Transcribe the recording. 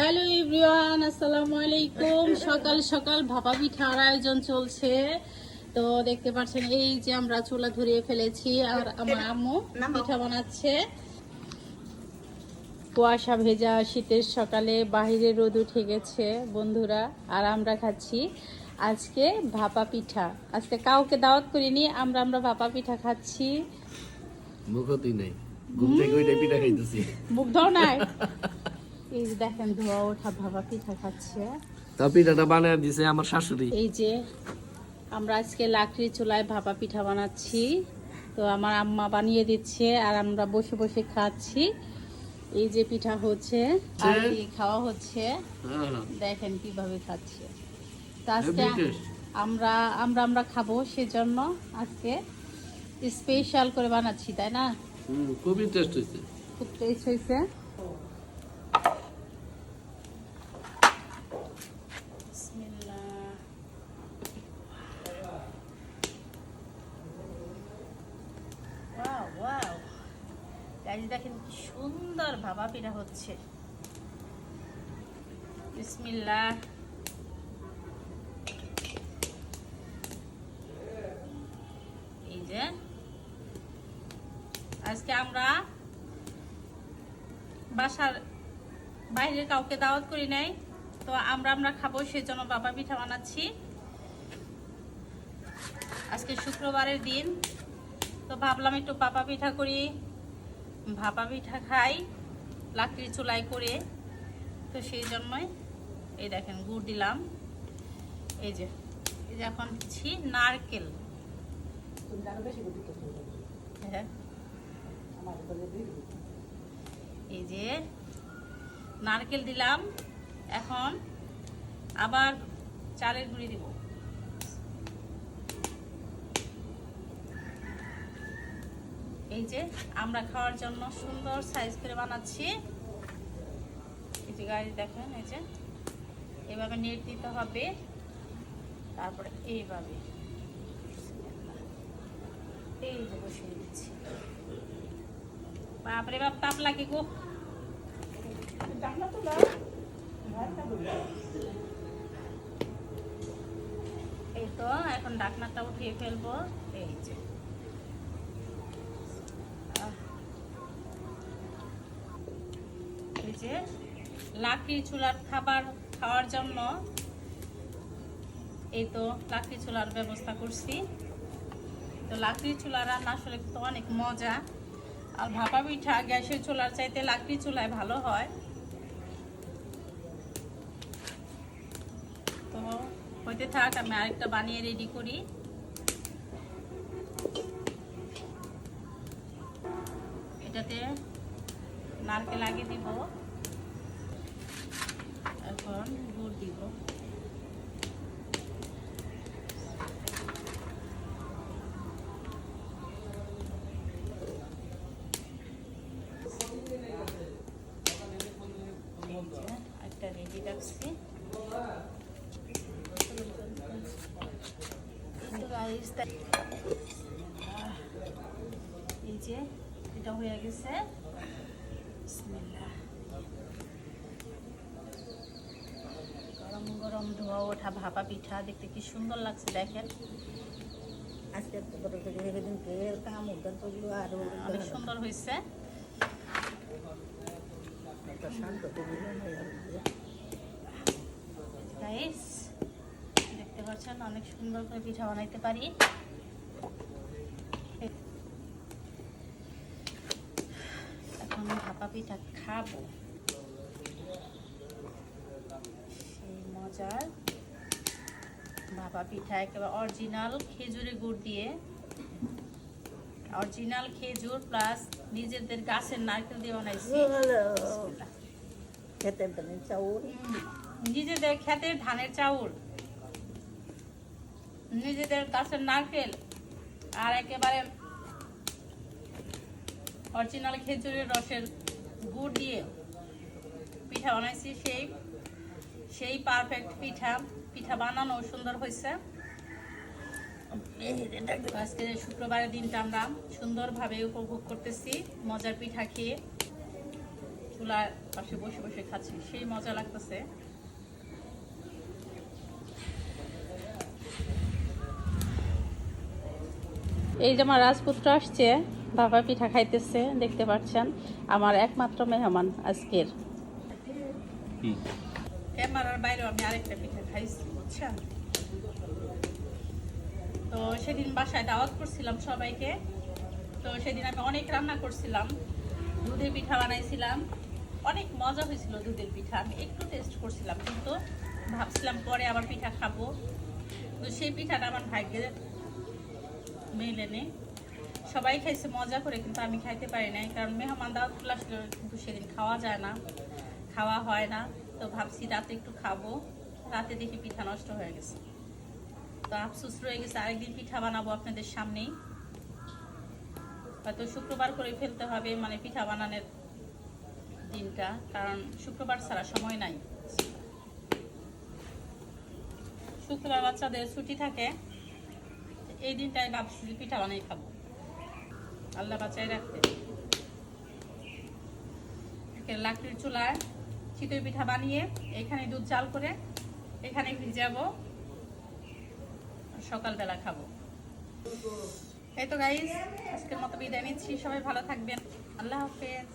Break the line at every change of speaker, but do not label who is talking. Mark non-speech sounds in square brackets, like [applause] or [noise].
Hello everyone আসসালামু আলাইকুম। সকাল সকাল ভাপা পিঠার আয়োজন চলছে। তো দেখতে পাচ্ছেন এই যে আমরা চুলা ধরিয়ে ফেলেছি আর আমার আম্মু পিঠা বানাচ্ছে। কুয়াশা ভেজা শীতের সকালে বাহিরে রোদ উঠে গেছে বন্ধুরা আর আমরা খাচ্ছি আজকে ভাপা পিঠা। আজকে কাউকে দাওয়াত করিনি আমরা আমরা ভাপা পিঠা খাচ্ছি।
মুখতই নাই। ঘুম থেকে ওইটাই পিঠা খাইতেছি।
মুখ দাও নাই? [laughs] এই যে দেখেন ধোয়া ওঠা ভাপা পিঠা খাচ্ছে।
তা পিঠাটা বানায় দিছে আমার শাশুড়ি।
এই যে আমরা আজকে লাকড়ি চুলায় ভাপা পিঠা বানাচ্ছি। তো আমার আম্মা বানিয়ে দিচ্ছে আর আমরা বসে বসে খাচ্ছি। এই যে পিঠা হচ্ছে আর খাওয়া হচ্ছে।
হ্যাঁ।
দেখেন কীভাবে খাচ্ছে। তো আজকে আমরা আমরা আমরা খাব সেজন্য আজকে স্পেশাল করে বানাচ্ছি তাই না?
খুবই টেস্ট হয়েছে।
খুব টেস্ট হয়েছে। Guys, দেখেন কি সুন্দর ভাবা পিঠা হচ্ছে যে আজকে আমরা বাসার বাইরে কাউকে দাওয়াত করি নাই তো আমরা আমরা খাব সেজন্য বাবা পিঠা বানাচ্ছি। আজকে শুক্রবারের দিন তো ভাবলাম একটু পাপা পিঠা করি। ভাপা পিঠা খাই লাকড়ির চুলাই করে। তো সেই জন্যই এই দেখেন গুড় দিলাম। এই যে এই যে এখন দিচ্ছি নারকেল। হ্যাঁ। এই যে নারকেল দিলাম। এখন আবার চালের গুঁড়ি দিব। এই যে আমরা খাওয়ার জন্য সুন্দর সাইজ করে বানাচ্ছি। এই যে গাড়ি দেখেন, এই যে। এভাবে নেট দিতে হবে। তারপরে এইভাবে। এই যে বসিয়ে দিচ্ছি। বাপরে বাপ, তাপ লাগে গো। এই তো, এখন ডাকনাটা উঠিয়ে ফেলব। এই যে আহ। এই যে লাকড়ি চুলার খাবার খাওয়ার জন্য এই তো লাকড়ি চুলার ব্যবস্থা করছি। তো লাকড়ি চুলা রান্না আসলে তো অনেক মজা। আর ভাপা পিঠা গ্যাসের চুলার চাইতে লাকড়ি চুলায় ভালো হয়। তো হইতে থাক, আমি আরেকটা বানিয়ে রেডি করি। এটাতে নারকেল লাগিয়ে দিব এখন গুড় দিব এই যে একটা এই যে, এটা হয়ে গেছে। গরম গরম ধোয়া ওঠা ভাপা পিঠা দেখতে কি সুন্দর লাগছে দেখেন
আজকে
অনেক সুন্দর হয়েছে
শান্ত
গাইস দেখতে পাচ্ছেন অনেক সুন্দর করে পিঠা বানাইতে পারি। এখন ভাপা পিঠা খাব। সেই মজার ভাপা পিঠা একেবারে অরিজিনাল খেজুরের গুড় দিয়ে। অরিজিনাল খেজুর প্লাস নিজেদের গাছের নারকেল দিয়ে বানাইছি। [laughs]
খেতে চাউল
নিজেদের ক্ষেতের ধানের চাউল, নিজেদের গাছের নারকেল, আর একেবারে অরিজিনাল খেজুরের রসের গুড় দিয়ে পিঠা বানাইছি। সেই সেই পারফেক্ট পিঠা পিঠা বানানো সুন্দর হয়েছে। আজকে শুক্রবারের দিনটা আমরা সুন্দরভাবে উপভোগ করতেছি, মজার পিঠা খেয়ে চুলার পাশে বসে বসে খাচ্ছি, সেই মজা লাগতেছে। এই যে আমার রাজপুত্র আসছে বাবা পিঠা খাইতেছে দেখতে পাচ্ছেন আমার একমাত্র মেহমান আজকের। ক্যামেরার বাইরেও আমি আরেকটা পিঠা খাইছি বুঝছেন? তো সেদিন বাসায় দাওয়াত করছিলাম সবাইকে। তো সেদিন আমি অনেক রান্না করছিলাম দুধের পিঠা বানাইছিলাম। অনেক মজা হয়েছিল দুধের পিঠা আমি একটু টেস্ট করছিলাম কিন্তু ভাবছিলাম পরে আবার পিঠা খাব। তো সেই পিঠাটা আমার ভাগ্যে মেলেনে। সবাই খাইছে, মজা করে, কিন্তু আমি খাইতে পারি নাই। কারণ মেহমান দাওয়াত আসলে, কিন্তু সেদিন খাওয়া যায় না, খাওয়া হয় না। তো ভাবছি রাতে একটু খাব। রাতে দেখি পিঠা নষ্ট হয়ে গেছে। তো আফসোস রয়ে গেছে, আরেকদিন পিঠা বানাবো আপনাদের সামনেই। হয়তো শুক্রবার করে ফেলতে হবে মানে পিঠা বানানোর দিনটা, কারণ শুক্রবার ছাড়া সময় নাই। শুক্রবার বাচ্চাদের ছুটি থাকে। এই দিনটায় ভাবছি পিঠা বানিয়ে খাব। আল্লাহ বাঁচাই রাখতে। লাকড়ির চুলায় চিতই পিঠা বানিয়ে এখানে দুধ জাল করে এখানে ভিজাবো সকালবেলা খাব। এই তো গাইজ আজকের মতো বিদায় নিচ্ছি। সবাই ভালো থাকবেন। আল্লাহ হাফেজ।